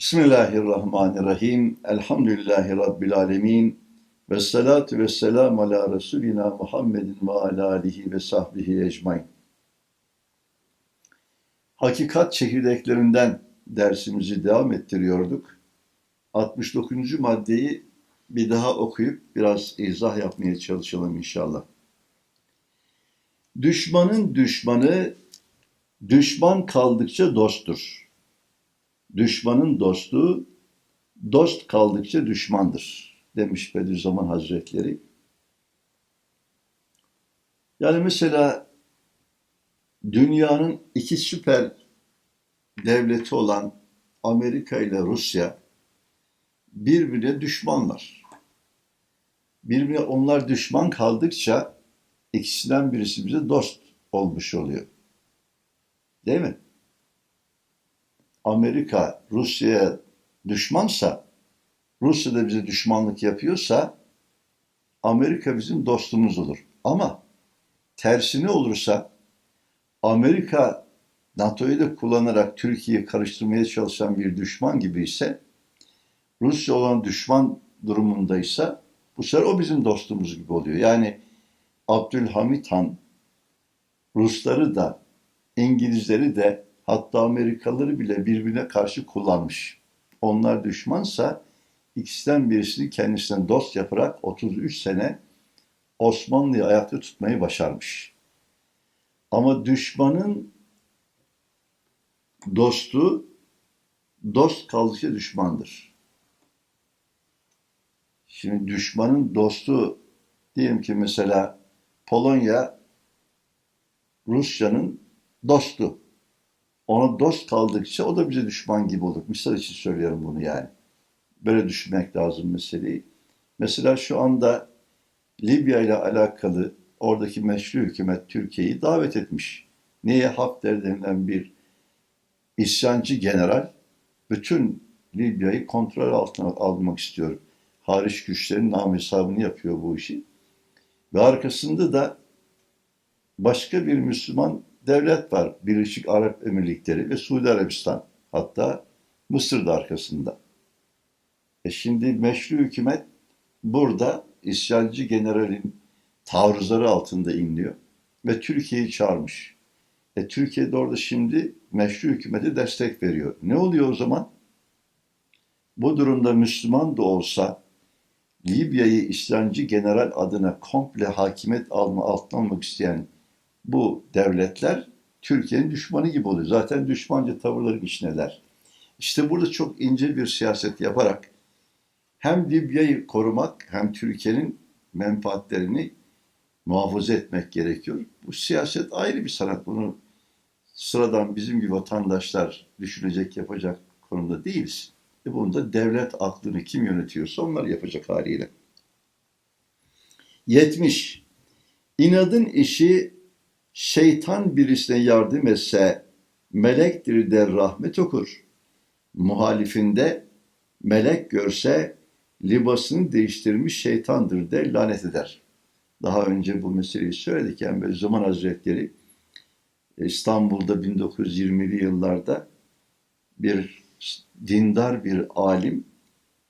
Bismillahirrahmanirrahim. Elhamdülillahi Rabbil alemin. Ve salatu ve selamu ala Resulina Muhammedin ve ala alihi ve sahbihi ecmain. Hakikat çekirdeklerinden dersimizi devam ettiriyorduk. 69. maddeyi bir daha okuyup biraz izah yapmaya çalışalım inşallah. Düşmanın düşmanı düşman kaldıkça dosttur. Düşmanın dostu dost kaldıkça düşmandır demiş Bediüzzaman Hazretleri. Yani mesela dünyanın iki süper devleti olan Amerika ile Rusya birbirine düşmanlar. Birbirine onlar düşman kaldıkça ikisinden birisi bize dost olmuş oluyor. Değil mi? Amerika Rusya'ya düşmansa, Rusya da bize düşmanlık yapıyorsa Amerika bizim dostumuz olur. Ama tersine olursa Amerika NATO'yu da kullanarak Türkiye'yi karıştırmaya çalışan bir düşman gibi ise Rusya olan düşman durumundaysa bu sefer o bizim dostumuz gibi oluyor. Yani Abdülhamit Han Rusları da İngilizleri de hatta Amerikalıları bile birbirine karşı kullanmış. Onlar düşmansa ikisinden birisini kendisine dost yaparak 33 sene Osmanlı'yı ayakta tutmayı başarmış. Ama düşmanın dostu dost kaldıkça düşmandır. Şimdi düşmanın dostu diyelim ki mesela Polonya Rusya'nın dostu. Ona dost kaldıkça o da bize düşman gibi olur. Misal için söylüyorum bunu yani. Böyle düşünmek lazım meseleyi. Mesela şu anda Libya ile alakalı oradaki meşru hükümet Türkiye'yi davet etmiş. Neye Hafter denilen bir isyancı general bütün Libya'yı kontrol altına almak istiyor. Hariç güçlerin nam hesabını yapıyor bu işi. Ve arkasında da başka bir Müslüman devlet var. Birleşik Arap Emirlikleri ve Suudi Arabistan. Hatta Mısır da arkasında. E şimdi meşru hükümet burada isyancı generalin taarruzları altında inliyor ve Türkiye'yi çağırmış. E Türkiye de orada şimdi meşru hükümete destek veriyor. Ne oluyor o zaman? Bu durumda Müslüman da olsa Libya'yı isyancı general adına komple hakimiyet alma altına almak isteyen bu devletler Türkiye'nin düşmanı gibi oluyor. Zaten düşmanca tavırların içindeler. İşte burada çok ince bir siyaset yaparak hem Libya'yı korumak hem Türkiye'nin menfaatlerini muhafaza etmek gerekiyor. Bu siyaset ayrı bir sanat. Bunu sıradan bizim gibi vatandaşlar düşünecek, yapacak konumda değiliz. E bunu da devlet aklını kim yönetiyorsa onlar yapacak haliyle. 70. İnadın işi şeytan birisine yardım etse melektir der rahmet okur. Muhalifinde melek görse libasını değiştirmiş şeytandır der lanet eder. Daha önce bu meseleyi söyledik. Yani böyle Zaman Hazretleri İstanbul'da 1920'li yıllarda bir dindar bir alim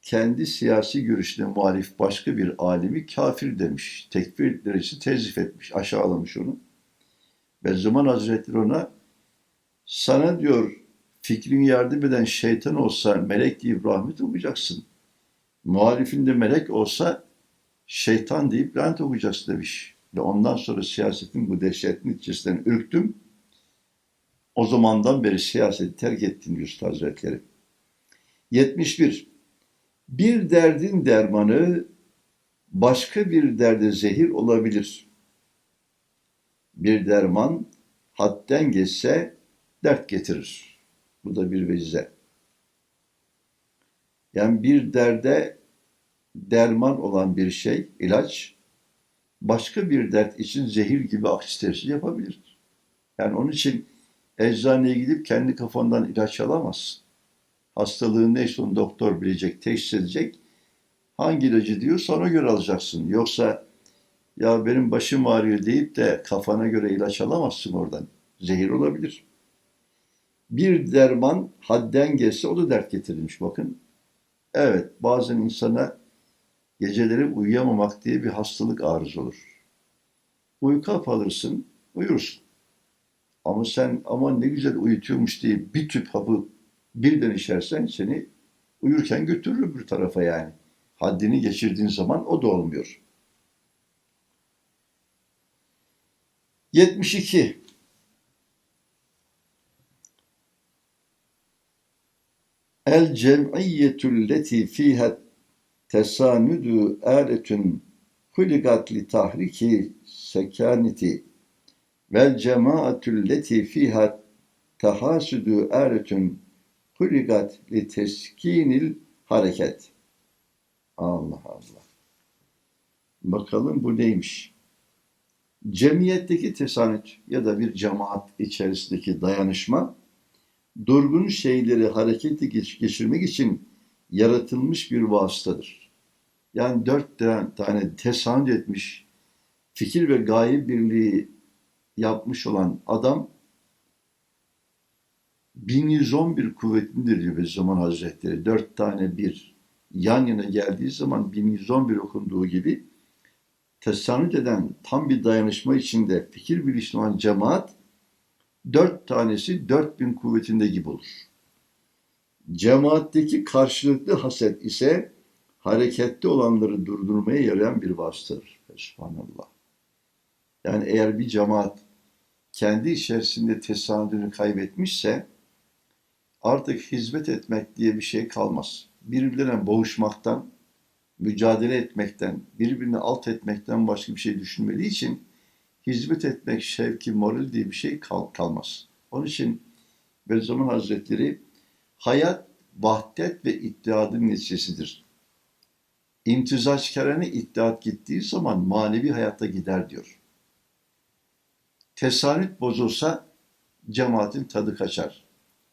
kendi siyasi görüşüne muhalif başka bir alimi kafir demiş. Tekfir derecesi tezif etmiş, aşağılamış onu. Bediüzzaman Hazretleri ona sana diyor fikrin yardım eden şeytan olsa melek deyip rahmet okuyacaksın. Muhalifinde melek olsa şeytan deyip lanet okuyacaksın demiş. Ve ondan sonra siyasetin bu dehşetli içerisinden ürktüm. O zamandan beri siyaseti terk ettim Üstad Hazretleri. 71. Bir derdin dermanı başka bir derde zehir olabilir bir derman hadden geçse dert getirir. Bu da bir vecize. Yani bir derde derman olan bir şey, ilaç, başka bir dert için zehir gibi aksi yapabilir. Yani onun için eczaneye gidip kendi kafandan ilaç alamazsın. Hastalığın neyse onu doktor bilecek, teşhis edecek. Hangi ilacı diyorsa ona göre alacaksın. Yoksa ya benim başım ağrıyor deyip de kafana göre ilaç alamazsın oradan. Zehir olabilir. Bir derman hadden geçse o da dert getirirmiş bakın. Evet bazen insana geceleri uyuyamamak diye bir hastalık arız olur. Uyku alırsın, uyursun. Ama sen aman ne güzel uyutuyormuş diye bir tüp hapı birden içersen seni uyurken götürür bir tarafa yani. Haddini geçirdiğin zaman o da olmuyor. 72. El cem'iyyetul leti fiha tesanüdü aletün huligat li tahriki sekaneti vel cemaatül leti fiha tahasüdü aletün huligat li teskinil hareket. Allah Allah. Bakalım bu neymiş? Cemiyetteki tesanüt ya da bir cemaat içerisindeki dayanışma durgun şeyleri harekete geçirmek için yaratılmış bir vasıtadır. Yani dört tane tesanüt etmiş, fikir ve gaye birliği yapmış olan adam 1111 kuvvetindir diyor Bediüzzaman Hazretleri. Dört tane bir yan yana geldiği zaman 1111 okunduğu gibi tesanüt eden tam bir dayanışma içinde fikir birleşimi olan cemaat dört tanesi dört bin kuvvetinde gibi olur. Cemaatteki karşılıklı haset ise harekette olanları durdurmaya yarayan bir vasıtadır. Subhanallah. Yani eğer bir cemaat kendi içerisinde tesadüfünü kaybetmişse artık hizmet etmek diye bir şey kalmaz. Birbirlerine boğuşmaktan, mücadele etmekten, birbirini alt etmekten başka bir şey düşünmediği için hizmet etmek şevki, moral diye bir şey kal kalmaz. Onun için Bediüzzaman Hazretleri hayat vahdet ve ittihadın neticesidir. İmtizaçkarane iddiat gittiği zaman manevi hayatta gider diyor. Tesanüt bozulsa cemaatin tadı kaçar.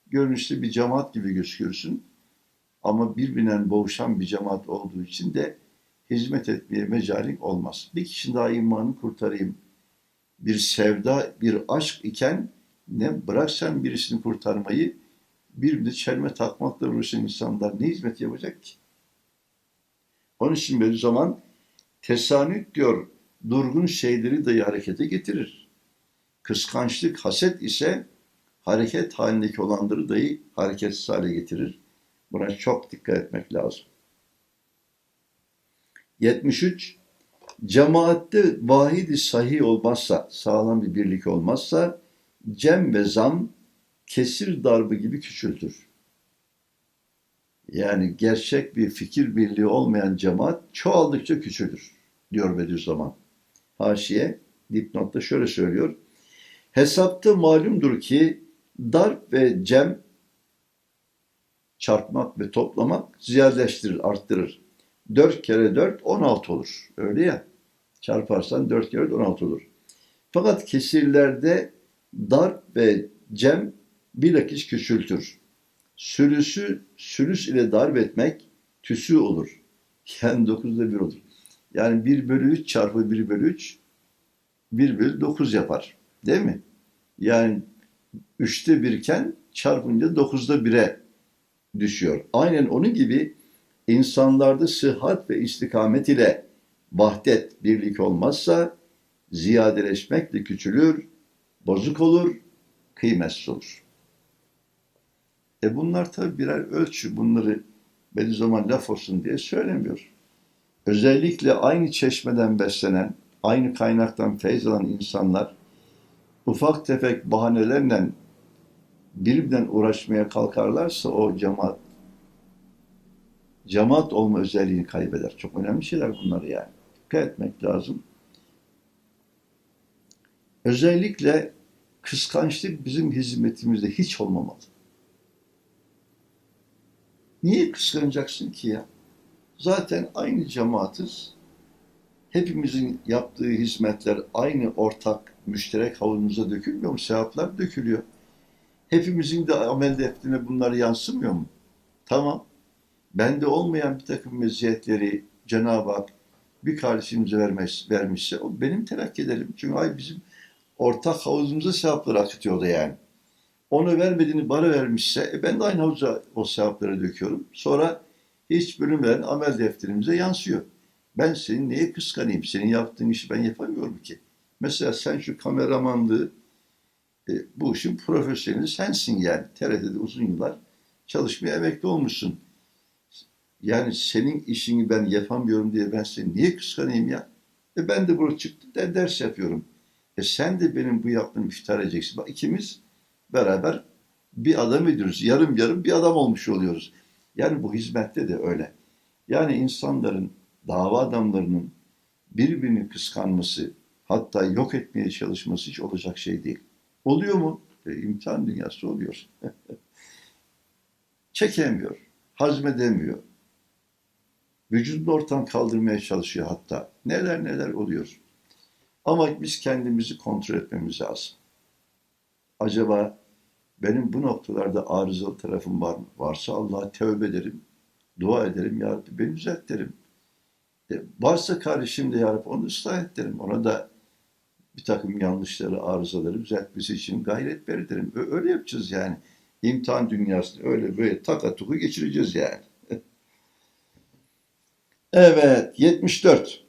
Görünüşte bir cemaat gibi gözüküyorsun ama birbirinden boğuşan bir cemaat olduğu için de hizmet etmeye mecalin olmaz. Bir kişinin daha imanını kurtarayım. Bir sevda, bir aşk iken ne bırak sen birisini kurtarmayı birbirini çelme takmakla uğraşan insanlar ne hizmet yapacak ki? Onun için bir zaman tesanüt diyor durgun şeyleri dahi harekete getirir. Kıskançlık, haset ise hareket halindeki olanları dahi hareketsiz hale getirir. Buna çok dikkat etmek lazım. 73. Cemaatte vahidi sahih olmazsa, sağlam bir birlik olmazsa cem ve zam kesir darbı gibi küçültür. Yani gerçek bir fikir birliği olmayan cemaat çoğaldıkça küçülür diyor Bediüzzaman. Haşiye dipnotta şöyle söylüyor. Hesapta malumdur ki darp ve cem çarpmak ve toplamak ziyadeleştirir, arttırır. 4 kere 4 16 olur. Öyle ya. Çarparsan 4 kere 4 16 olur. Fakat kesirlerde darp ve cem bilakis küçültür. Sülüsü sülüs ile darp etmek tüsü olur. Yani 9'da 1 olur. Yani 1 bölü 3 çarpı 1 bölü 3 1 bölü 9 yapar. Değil mi? Yani 3'te 1 iken çarpınca 9'da 1'e düşüyor. Aynen onun gibi insanlarda sıhhat ve istikamet ile vahdet, birlik olmazsa ziyadeleşmek de küçülür, bozuk olur, kıymetsiz olur. E bunlar tabi birer ölçü. Bunları Bediüzzaman laf olsun diye söylemiyor. Özellikle aynı çeşmeden beslenen, aynı kaynaktan feyz alan insanlar ufak tefek bahanelerle birbirinden uğraşmaya kalkarlarsa o cemaat cemaat olma özelliğini kaybeder. Çok önemli şeyler bunlar yani. Dikkat etmek lazım. Özellikle kıskançlık bizim hizmetimizde hiç olmamalı. Niye kıskanacaksın ki ya? Zaten aynı cemaatiz. Hepimizin yaptığı hizmetler aynı ortak müşterek havuzumuza dökülmüyor mu? Sevaplar dökülüyor. Hepimizin de amel defterine bunlar yansımıyor mu? Tamam. Bende olmayan bir takım meziyetleri Cenab-ı Hak bir kardeşimize vermiş, vermişse o benim terakki edelim. Çünkü ay bizim ortak havuzumuza sevapları akıtıyordu yani. Onu vermediğini bana vermişse e ben de aynı havuza o sevapları döküyorum. Sonra hiç bölünmeden amel defterimize yansıyor. Ben senin neye kıskanayım? Senin yaptığın işi ben yapamıyorum ki. Mesela sen şu kameramanlığı e, bu işin profesyoneli sensin yani. TRT'de uzun yıllar çalışmaya emekli olmuşsun. Yani senin işini ben yapamıyorum diye ben seni niye kıskanayım ya? E ben de buraya çıktım da ders yapıyorum. E sen de benim bu yaptığımı iftihar edeceksin. Bak ikimiz beraber bir adam ediyoruz. Yarım yarım bir adam olmuş oluyoruz. Yani bu hizmette de öyle. Yani insanların, dava adamlarının birbirini kıskanması, hatta yok etmeye çalışması hiç olacak şey değil. Oluyor mu? E, imtihan dünyası oluyor. Çekemiyor, hazmedemiyor. Vücudunu ortadan kaldırmaya çalışıyor hatta. Neler neler oluyor. Ama biz kendimizi kontrol etmemiz lazım. Acaba benim bu noktalarda arızalı tarafım var mı? Varsa Allah'a tövbe ederim. Dua ederim. Ya Rabbi beni düzelt derim. E, varsa kardeşim de Ya Rabbi onu ıslah et derim. Ona da bir takım yanlışları, arızaları düzeltmesi için gayret ver derim. Öyle yapacağız yani. İmtihan dünyasını öyle böyle takatuku geçireceğiz yani. evet, 74.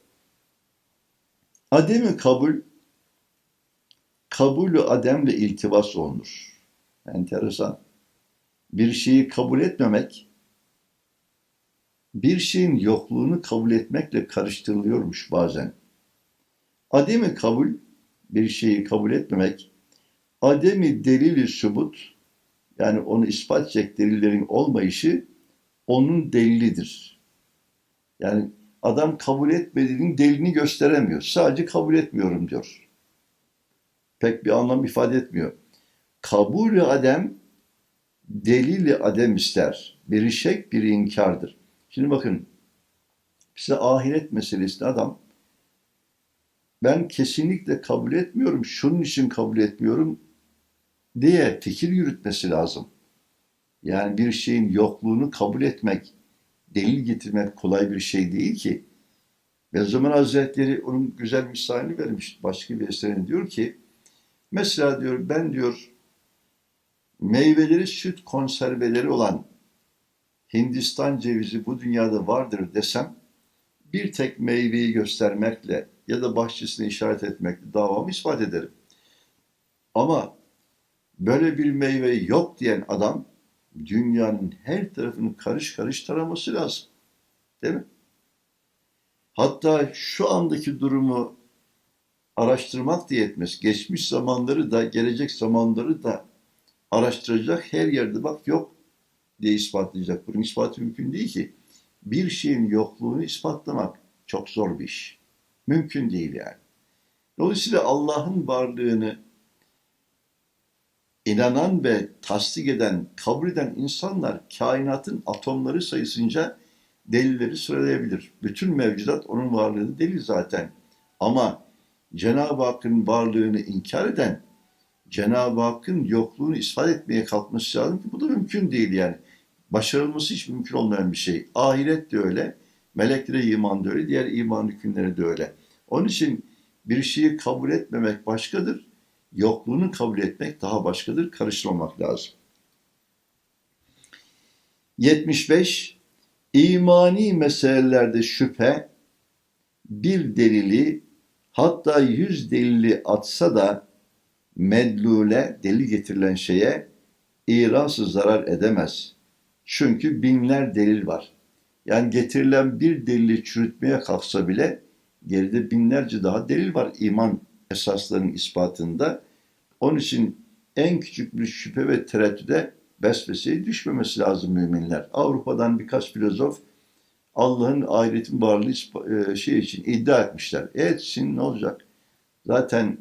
Ademi kabul, kabulü ademle iltibas olunur. Enteresan. Bir şeyi kabul etmemek, bir şeyin yokluğunu kabul etmekle karıştırılıyormuş bazen. Ademi kabul, bir şeyi kabul etmemek, ademi delili subut, yani onu ispat edecek delillerin olmayışı onun delilidir. Yani adam kabul etmediğinin delilini gösteremiyor. Sadece kabul etmiyorum diyor. Pek bir anlam ifade etmiyor. Kabulü adem delili adem ister. Biri şek, biri inkardır. Şimdi bakın size ahiret meselesinde adam ben kesinlikle kabul etmiyorum, şunun için kabul etmiyorum diye fikir yürütmesi lazım. Yani bir şeyin yokluğunu kabul etmek, delil getirmek kolay bir şey değil ki. Bediüzzaman Hazretleri onun güzel misalini vermiş başka bir eserinde diyor ki mesela diyor ben diyor meyveleri süt konserveleri olan Hindistan cevizi bu dünyada vardır desem bir tek meyveyi göstermekle ya da bahçesine işaret etmekle davamı ispat ederim. Ama böyle bir meyve yok diyen adam dünyanın her tarafını karış karış taraması lazım. Değil mi? Hatta şu andaki durumu araştırmak diye etmez. Geçmiş zamanları da, gelecek zamanları da araştıracak her yerde bak yok diye ispatlayacak. Bunun ispatı mümkün değil ki. Bir şeyin yokluğunu ispatlamak çok zor bir iş. Mümkün değil yani. Dolayısıyla Allah'ın varlığını inanan ve tasdik eden, kabul eden insanlar kainatın atomları sayısınca delilleri sıralayabilir. Bütün mevcudat onun varlığını delil zaten. Ama Cenab-ı Hakk'ın varlığını inkar eden, Cenab-ı Hakk'ın yokluğunu ispat etmeye kalkması lazım ki bu da mümkün değil yani. Başarılması hiç mümkün olmayan bir şey. Ahiret de öyle, meleklere iman da öyle, diğer iman hükümleri de öyle. Onun için bir şeyi kabul etmemek başkadır, yokluğunu kabul etmek daha başkadır. Karıştırmamak lazım. 75. İmani meselelerde şüphe bir delili hatta yüz delili atsa da medlule delil getirilen şeye irası zarar edemez. Çünkü binler delil var. Yani getirilen bir delili çürütmeye kalksa bile geride binlerce daha delil var iman esaslarının ispatında. Onun için en küçük bir şüphe ve tereddüde vesveseye düşmemesi lazım müminler. Avrupa'dan birkaç filozof Allah'ın ahiretin varlığı e, şey için iddia etmişler. Etsin ne olacak? Zaten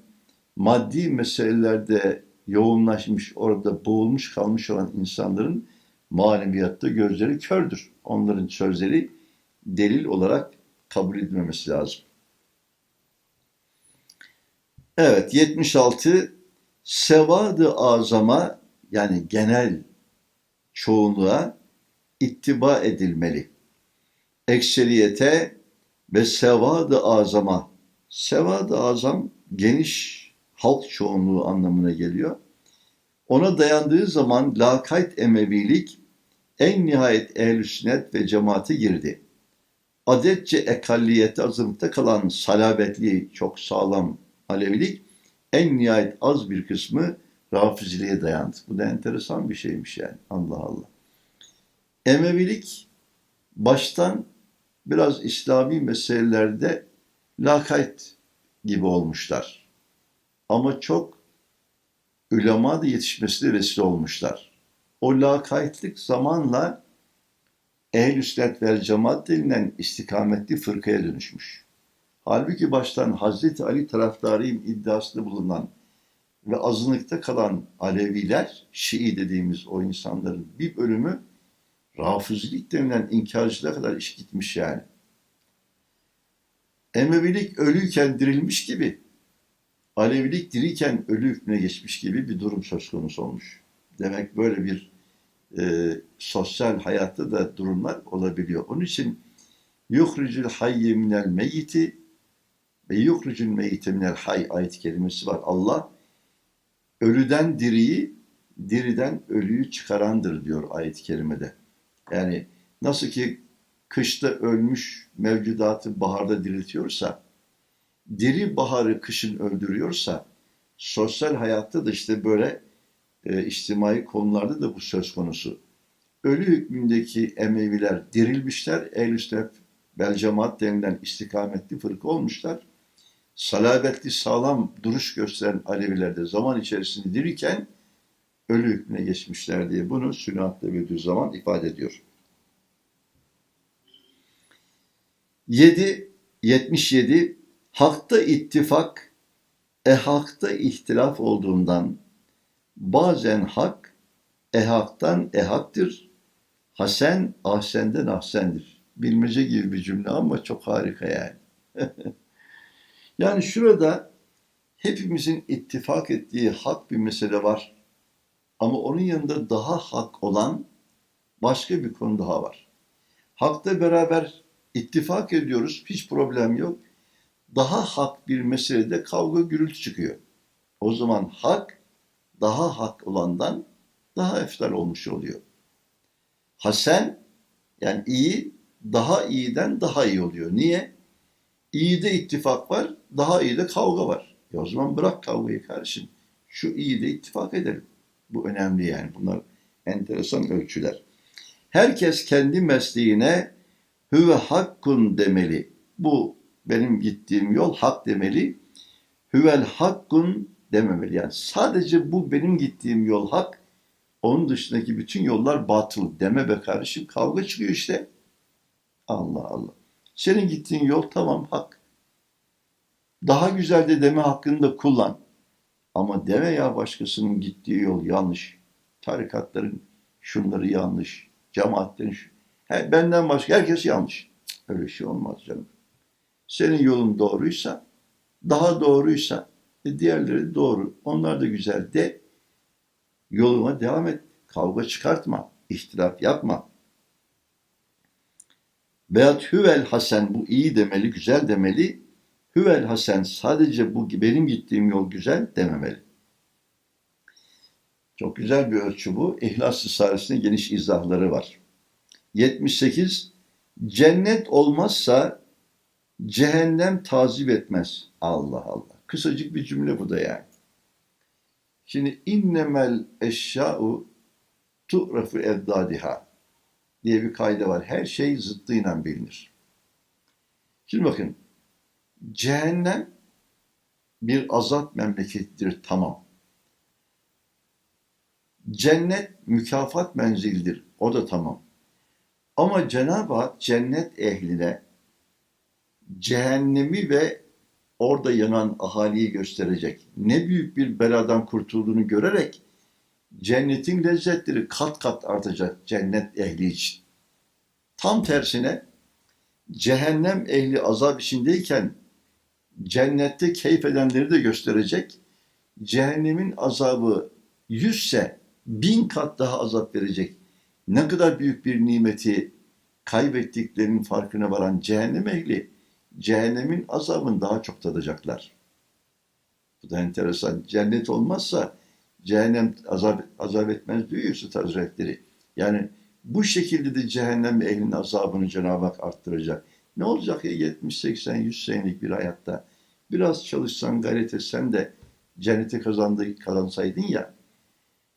maddi meselelerde yoğunlaşmış, orada boğulmuş kalmış olan insanların maneviyatta gözleri kördür. Onların sözleri delil olarak kabul edilmemesi lazım. Evet 76 sevadı azama yani genel çoğunluğa ittiba edilmeli. Ekseriyete ve sevadı azama. Sevadı azam geniş halk çoğunluğu anlamına geliyor. Ona dayandığı zaman lakayt Emevilik en nihayet ehl sünnet ve cemaate girdi. Adetçe ekalliyette azınlıkta kalan salabetli, çok sağlam Alevilik en nihayet az bir kısmı Rafiziliğe dayandı. Bu da enteresan bir şeymiş yani. Allah Allah. Emevilik baştan biraz İslami meselelerde lakayt gibi olmuşlar. Ama çok ulema da yetişmesine vesile olmuşlar. O lakaytlık zamanla ehl-i sünnet vel cemaat denilen istikametli fırkaya dönüşmüş. Halbuki baştan Hazreti Ali taraftarıyım iddiasında bulunan ve azınlıkta kalan Aleviler, Şii dediğimiz o insanların bir bölümü Rafizilik denilen inkarcılığa kadar iş gitmiş yani. Emevilik ölüyken dirilmiş gibi, Alevilik diriyken ölü hükmüne geçmiş gibi bir durum söz konusu olmuş. Demek böyle bir e, sosyal hayatta da durumlar olabiliyor. Onun için yuhricül hayye minel meyyiti ve yuhricül meyyite minel hay ayet kelimesi var. Allah ölüden diriyi, diriden ölüyü çıkarandır diyor ayet-i kerimede. Yani nasıl ki kışta ölmüş mevcudatı baharda diriltiyorsa, diri baharı kışın öldürüyorsa, sosyal hayatta da işte böyle e, içtimai konularda da bu söz konusu. Ölü hükmündeki Emeviler dirilmişler, ehl sünnet bel cemaat denilen istikametli fırka olmuşlar. Salabetli sağlam duruş gösteren Aleviler de zaman içerisinde dirirken ölü hükmüne geçmişler diye bunu Sünahat'ta zaman ifade ediyor. 7 77 hakta ittifak e hakta ihtilaf olduğundan bazen hak ehaktan ehaktır, hasen ahsenden ahsendir. Bilmece gibi bir cümle ama çok harika yani. yani şurada hepimizin ittifak ettiği hak bir mesele var. Ama onun yanında daha hak olan başka bir konu daha var. Hakta beraber ittifak ediyoruz, hiç problem yok. Daha hak bir meselede kavga gürültü çıkıyor. O zaman hak daha hak olandan daha eftal olmuş oluyor. Hasen yani iyi daha iyiden daha iyi oluyor. Niye? İyide ittifak var, daha iyide kavga var. E o zaman bırak kavgayı kardeşim. Şu iyide ittifak edelim. Bu önemli yani. Bunlar enteresan ölçüler. Herkes kendi mesleğine hüve hakkun demeli. Bu benim gittiğim yol hak demeli. Hüvel hakkun dememeli. Yani sadece bu benim gittiğim yol hak, onun dışındaki bütün yollar batıl deme be kardeşim. Kavga çıkıyor işte. Allah Allah. Senin gittiğin yol tamam hak. Daha güzel de deme hakkını da kullan. Ama deme ya başkasının gittiği yol yanlış. Tarikatların şunları yanlış. Cemaatlerin şu. He, benden başka herkes yanlış. Öyle şey olmaz canım. Senin yolun doğruysa, daha doğruysa e diğerleri doğru. Onlar da güzel de yoluma devam et. Kavga çıkartma. ihtilaf yapma. Veyahut hüvel hasen bu iyi demeli, güzel demeli. Hüvel hasen sadece bu benim gittiğim yol güzel dememeli. Çok güzel bir ölçü bu. İhlas Risalesi'nin geniş izahları var. 78 Cennet olmazsa cehennem tazip etmez. Allah Allah. Kısacık bir cümle bu da yani. Şimdi innemel eşya'u tu'rafu eddadiha diye bir kayda var. Her şey zıttıyla bilinir. Şimdi bakın cehennem bir azap memlekettir tamam. Cennet mükafat menzildir. O da tamam. Ama Cenab-ı Hak cennet ehline cehennemi ve orada yanan ahaliyi gösterecek. Ne büyük bir beladan kurtulduğunu görerek cennetin lezzetleri kat kat artacak cennet ehli için. Tam tersine cehennem ehli azap içindeyken cennette keyif edenleri de gösterecek. Cehennemin azabı yüzse bin kat daha azap verecek. Ne kadar büyük bir nimeti kaybettiklerinin farkına varan cehennem ehli cehennemin azabını daha çok tadacaklar. Bu da enteresan. Cennet olmazsa cehennem azap, azap etmez diyor Yusuf. Yani bu şekilde de cehennem ehlinin azabını Cenab-ı Hak arttıracak. Ne olacak ya 70, 80, 100 senelik bir hayatta? Biraz çalışsan, gayret etsen de cenneti kazandı, kazansaydın ya.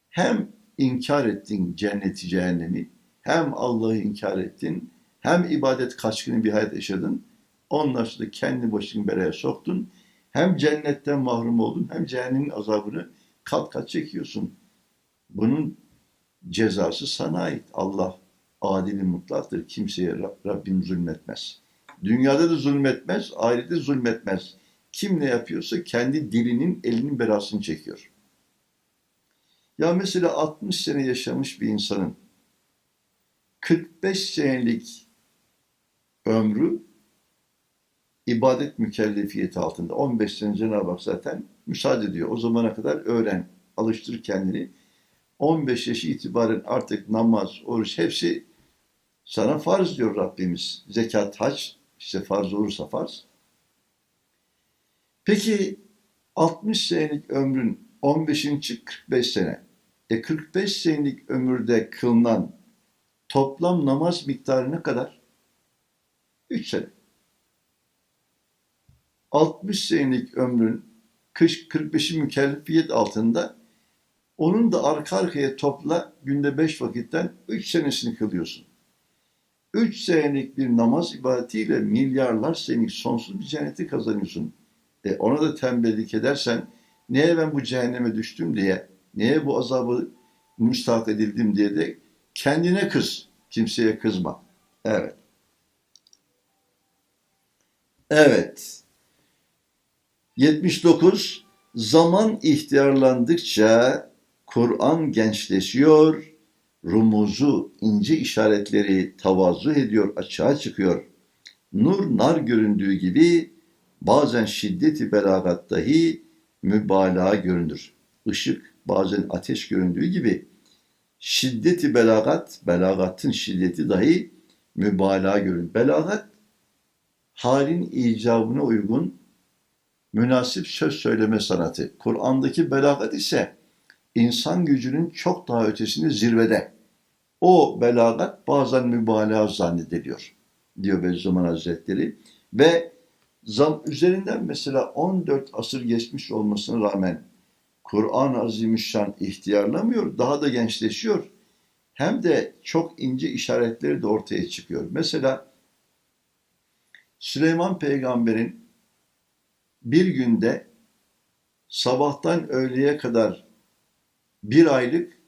Hem inkar ettin cenneti, cehennemi, hem Allah'ı inkar ettin, hem ibadet kaçkını bir hayat yaşadın. Ondan kendi başını belaya soktun. Hem cennetten mahrum oldun, hem cehennemin azabını kat kat çekiyorsun. Bunun cezası sana ait. Allah adil mutlaktır. Kimseye Rabbim zulmetmez. Dünyada da zulmetmez, ahirette zulmetmez. Kim ne yapıyorsa kendi dilinin elinin belasını çekiyor. Ya mesela 60 sene yaşamış bir insanın 45 senelik ömrü ibadet mükellefiyeti altında. 15 sene Cenab-ı Hak zaten müsaade ediyor. O zamana kadar öğren, alıştır kendini. 15 yaşı itibaren artık namaz, oruç hepsi sana farz diyor Rabbimiz. Zekat, hac işte farz olursa farz. Peki 60 senelik ömrün 15'in çık 45 sene. E 45 senelik ömürde kılınan toplam namaz miktarı ne kadar? 3 sene. 60 senelik ömrün 45'i mükellefiyet altında onun da arka arkaya topla günde 5 vakitten 3 senesini kılıyorsun. 3 senelik bir namaz ibadetiyle milyarlar senelik sonsuz bir cenneti kazanıyorsun. E ona da tembellik edersen neye ben bu cehenneme düştüm diye, neye bu azabı müstahak edildim diye de kendine kız, kimseye kızma. Evet. Evet. 79. Zaman ihtiyarlandıkça Kur'an gençleşiyor, rumuzu, ince işaretleri tavazu ediyor, açığa çıkıyor. Nur nar göründüğü gibi bazen şiddeti belagat dahi mübalağa görünür. Işık bazen ateş göründüğü gibi şiddeti belagat, belagatın şiddeti dahi mübalağa görünür. Belagat halin icabına uygun münasip söz söyleme sanatı. Kur'an'daki belagat ise insan gücünün çok daha ötesinde zirvede. O belagat bazen mübalağa zannediliyor diyor Bediüzzaman Hazretleri ve zam üzerinden mesela 14 asır geçmiş olmasına rağmen Kur'an-ı Azimüşşan ihtiyarlamıyor, daha da gençleşiyor. Hem de çok ince işaretleri de ortaya çıkıyor. Mesela Süleyman peygamberin bir günde sabahtan öğleye kadar bir aylık,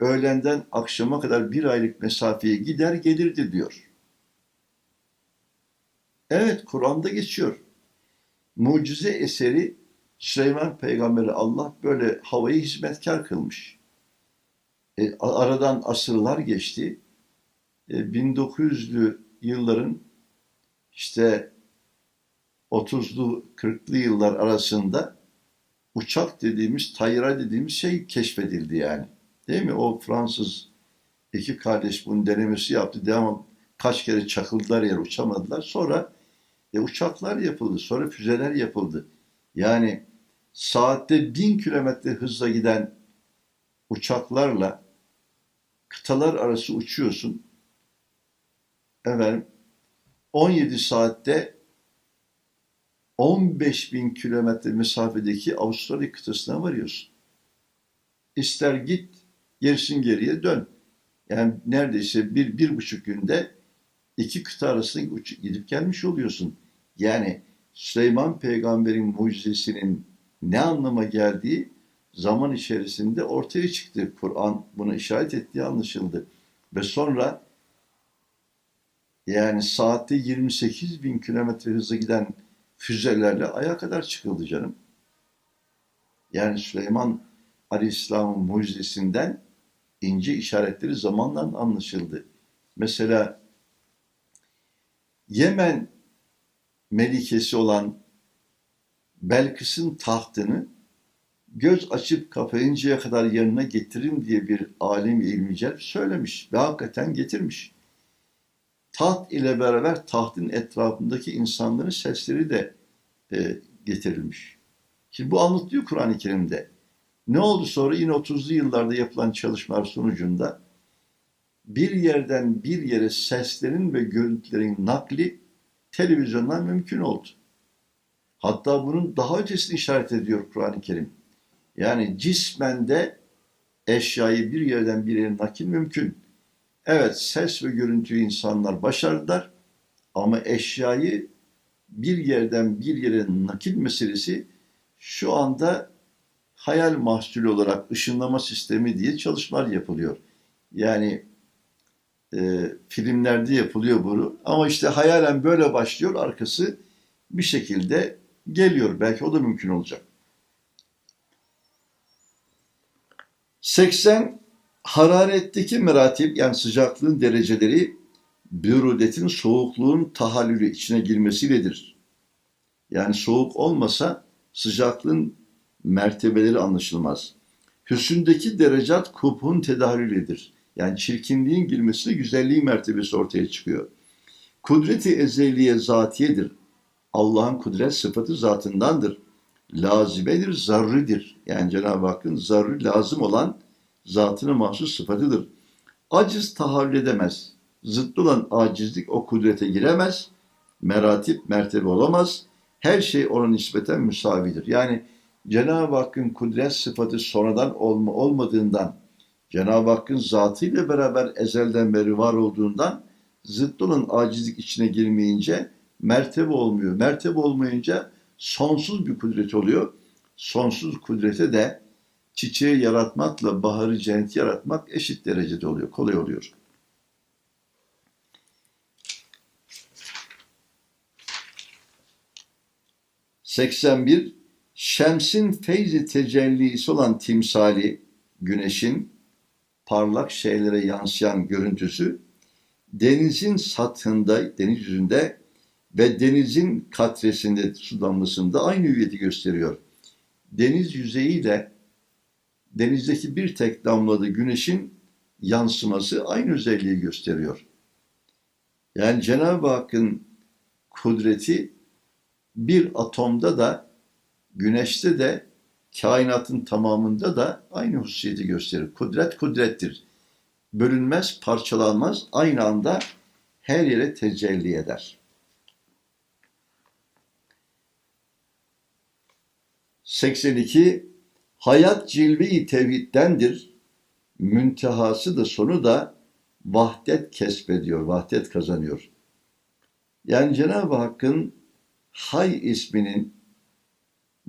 öğlenden akşama kadar bir aylık mesafeye gider gelirdi diyor. Evet Kur'an'da geçiyor. Mucize eseri Süleyman peygamberi Allah böyle havayı hizmetkar kılmış. E, aradan asırlar geçti. E, 1900'lü yılların işte 30'lu 40'lı yıllar arasında uçak dediğimiz, tayra dediğimiz şey keşfedildi yani. Değil mi? O Fransız iki kardeş bunun denemesi yaptı. Devam kaç kere çakıldılar yer uçamadılar. Sonra e, uçaklar yapıldı. Sonra füzeler yapıldı. Yani saatte bin kilometre hızla giden uçaklarla kıtalar arası uçuyorsun. Efendim 17 saatte 15 bin kilometre mesafedeki Avustralya kıtasına varıyorsun. İster git, gerisin geriye dön. Yani neredeyse bir, bir buçuk günde iki kıta arasında gidip gelmiş oluyorsun. Yani Süleyman peygamberin mucizesinin ne anlama geldiği zaman içerisinde ortaya çıktı. Kur'an buna işaret ettiği anlaşıldı. Ve sonra yani saatte 28 bin kilometre hızla giden füzelerle aya kadar çıkıldı canım. Yani Süleyman Aleyhisselam'ın mucizesinden ince işaretleri zamanla anlaşıldı. Mesela Yemen melikesi olan Belkıs'ın tahtını göz açıp kapayıncaya kadar yanına getirin diye bir alim ilmicel söylemiş ve hakikaten getirmiş. Taht ile beraber tahtın etrafındaki insanların sesleri de e, getirilmiş. Şimdi bu anlatılıyor Kur'an-ı Kerim'de. Ne oldu sonra? Yine 30'lu yıllarda yapılan çalışmalar sonucunda bir yerden bir yere seslerin ve görüntülerin nakli televizyondan mümkün oldu. Hatta bunun daha ötesini işaret ediyor Kur'an-ı Kerim. Yani cismen de eşyayı bir yerden bir yere nakil mümkün. Evet ses ve görüntüyü insanlar başardılar ama eşyayı bir yerden bir yere nakil meselesi şu anda hayal mahsulü olarak ışınlama sistemi diye çalışmalar yapılıyor. Yani e, filmlerde yapılıyor bunu ama işte hayalen böyle başlıyor arkası bir şekilde geliyor. Belki o da mümkün olacak. 80 hararetteki meratip yani sıcaklığın dereceleri bürudetin soğukluğun tahallülü içine girmesiyledir. Yani soğuk olmasa sıcaklığın mertebeleri anlaşılmaz. Hüsündeki derecat kubhun tedahülüdür. Yani çirkinliğin girmesiyle güzelliğin mertebesi ortaya çıkıyor. Kudreti ezeliye zatiyedir. Allah'ın kudret sıfatı zatındandır. Lazimedir, zarridir. Yani Cenab-ı Hakk'ın zarrı lazım olan zatına mahsus sıfatıdır. Aciz tahavül edemez. Zıttı olan acizlik o kudrete giremez. Meratip, mertebe olamaz. Her şey ona nispeten müsavidir. Yani Cenab-ı Hakk'ın kudret sıfatı sonradan olma olmadığından, Cenab-ı Hakk'ın zatıyla beraber ezelden beri var olduğundan zıttı olan acizlik içine girmeyince mertebe olmuyor. Mertebe olmayınca sonsuz bir kudret oluyor. Sonsuz kudrete de çiçeği yaratmakla baharı cennet yaratmak eşit derecede oluyor, kolay oluyor. ...81... ...şemsin feyzi tecellisi olan timsali... ...güneşin... ...parlak şeylere yansıyan görüntüsü... ...denizin satında, deniz yüzünde... ...ve denizin katresinde, su damlasında aynı hüviyeti gösteriyor. Deniz yüzeyiyle denizdeki bir tek damladı güneşin yansıması aynı özelliği gösteriyor. Yani Cenab-ı Hakk'ın kudreti bir atomda da güneşte de kainatın tamamında da aynı hususiyeti gösterir. Kudret kudrettir. Bölünmez, parçalanmaz, aynı anda her yere tecelli eder. 82 Hayat cilve-i tevhiddendir. Müntehası da sonu da vahdet kesbediyor, vahdet kazanıyor. Yani Cenab-ı Hakk'ın Hay isminin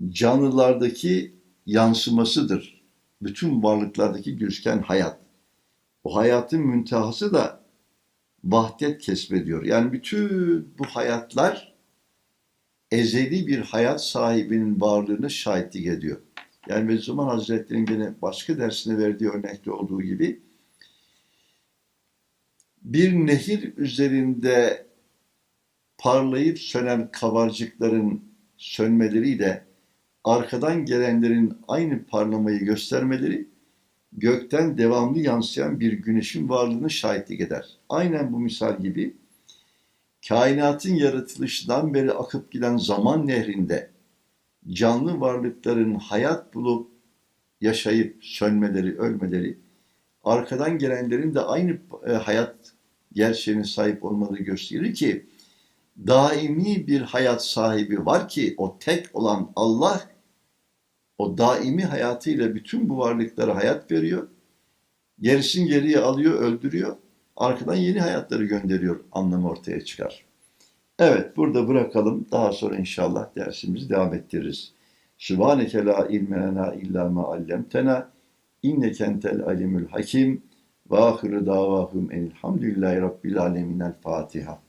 canlılardaki yansımasıdır. Bütün varlıklardaki gözüken hayat. O hayatın müntehası da vahdet kesbediyor. Yani bütün bu hayatlar ezeli bir hayat sahibinin varlığını şahitlik ediyor. Yani Bediüzzaman Hazretleri'nin gene başka dersine verdiği örnekte olduğu gibi bir nehir üzerinde parlayıp sönen kabarcıkların sönmeleriyle arkadan gelenlerin aynı parlamayı göstermeleri gökten devamlı yansıyan bir güneşin varlığını şahitlik eder. Aynen bu misal gibi kainatın yaratılışından beri akıp giden zaman nehrinde canlı varlıkların hayat bulup yaşayıp sönmeleri, ölmeleri, arkadan gelenlerin de aynı e, hayat gerçeğine sahip olmaları gösterir ki daimi bir hayat sahibi var ki o tek olan Allah o daimi hayatıyla bütün bu varlıklara hayat veriyor. Gerisini geriye alıyor, öldürüyor. Arkadan yeni hayatları gönderiyor anlamı ortaya çıkar. Evet burada bırakalım. Daha sonra inşallah dersimizi devam ettiririz. Sübhaneke la ilme illa ma allemtena inneke entel alimul hakim ve ahiru davahum enilhamdülillahi rabbil alemin el Fatiha.